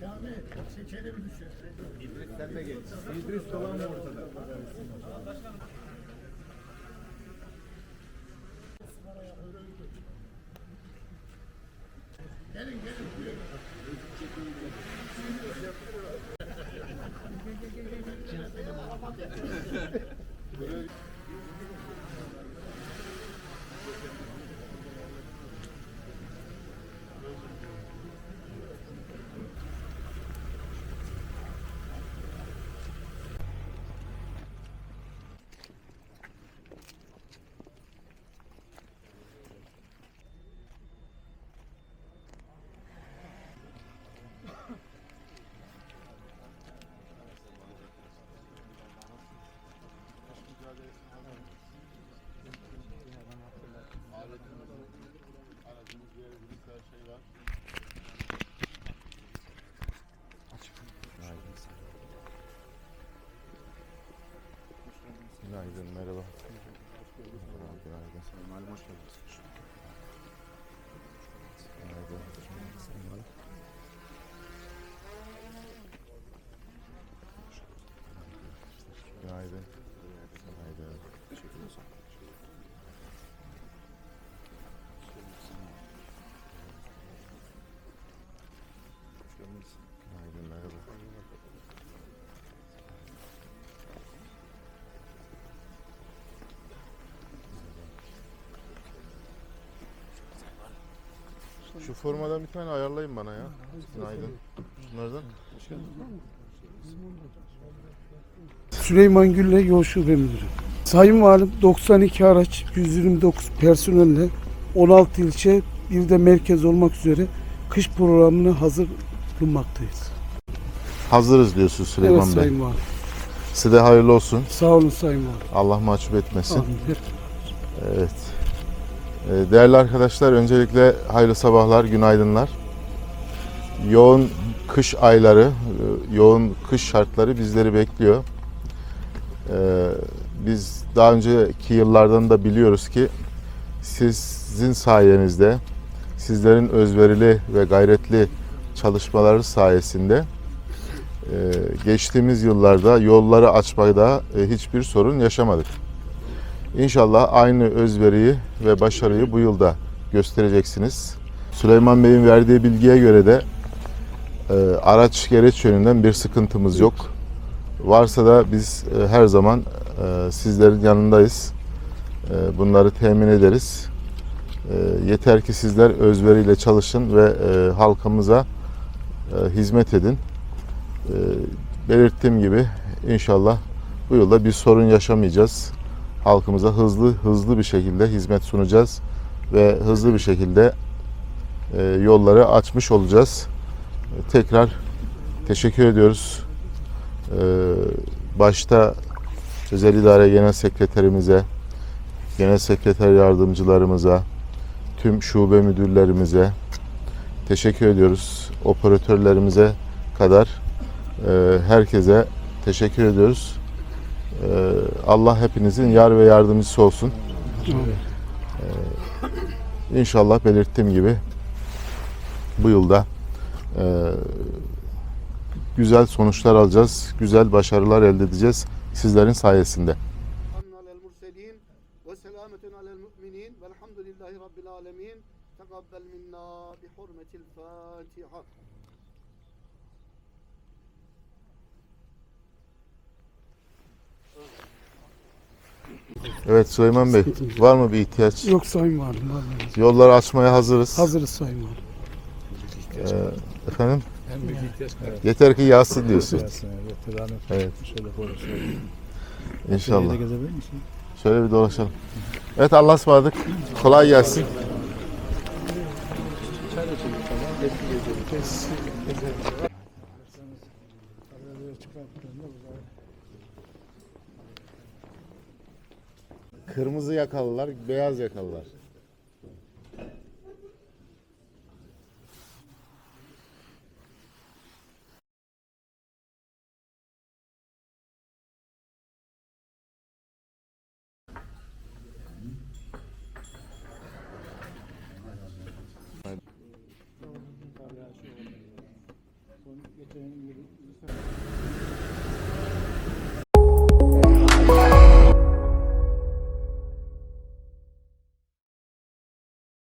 Kamil, şekerim düşer. İdris sen de gel. İdris dolan ortada. Günaydın, merhaba. Merhaba, günaydın. Malum hoş geldiniz. Günaydın. Günaydın. Günaydın. Şu formadan bir tane ayarlayın bana ya. Günaydın. Şunlardan. Hoş geldiniz. Süleyman Gülle Yol Şube Müdürü. Sayın Valim 92 araç 129 personelle 16 ilçe bir de merkez olmak üzere kış programını hazır bulunmaktayız. Hazırız diyorsun Süleyman evet Bey. Sayın Valim. Size de hayırlı olsun. Sağ olun Sayın Valim. Allah mahcup etmesin. Amin. Evet. Ee, Değerli arkadaşlar öncelikle hayırlı sabahlar, günaydınlar. Yoğun kış ayları, e, yoğun kış şartları bizleri bekliyor. Ee, Biz daha önceki yıllardan da biliyoruz ki sizin sayenizde, sizlerin özverili ve gayretli çalışmaları sayesinde e, geçtiğimiz yıllarda yolları açmada e, hiçbir sorun yaşamadık. İnşallah aynı özveriyi ve başarıyı bu yılda göstereceksiniz. Süleyman Bey'in verdiği bilgiye göre de e, araç gereç yönünden bir sıkıntımız yok. Varsa da biz e, her zaman e, sizlerin yanındayız. E, bunları temin ederiz. E, yeter ki sizler özveriyle çalışın ve e, halkımıza e, hizmet edin. E, belirttiğim gibi inşallah bu yılda bir sorun yaşamayacağız halkımıza hızlı hızlı bir şekilde hizmet sunacağız ve hızlı bir şekilde e, yolları açmış olacağız. Tekrar teşekkür ediyoruz. E, Başta Özel İdare Genel Sekreterimize, Genel Sekreter Yardımcılarımıza, tüm şube müdürlerimize teşekkür ediyoruz. Operatörlerimize kadar e, herkese teşekkür ediyoruz. Ee, Allah hepinizin yar ve yardımcısı olsun. Ee, inşallah belirttiğim gibi bu yılda e, güzel sonuçlar alacağız, güzel başarılar elde edeceğiz sizlerin sayesinde. Rabbil alemin. Tekabel minna bi hurmetil Fatiha. Evet Süleyman Bey, var mı bir ihtiyaç? Yok Sayın Valim. vallahi. Yolları açmaya hazırız. Hazırız Sayın Valim. Ee, efendim? En büyük ihtiyaç evet. Yeter ki yağsın diyorsun. Evet. Şöyle konuşalım. İnşallah. gezebilir misin? Şöyle bir dolaşalım. Evet Allah'a ısmarladık. Kolay gelsin. Çay da tamam. Etki gece. Kırmızı yakalılar, beyaz yakalılar. Geçen yıl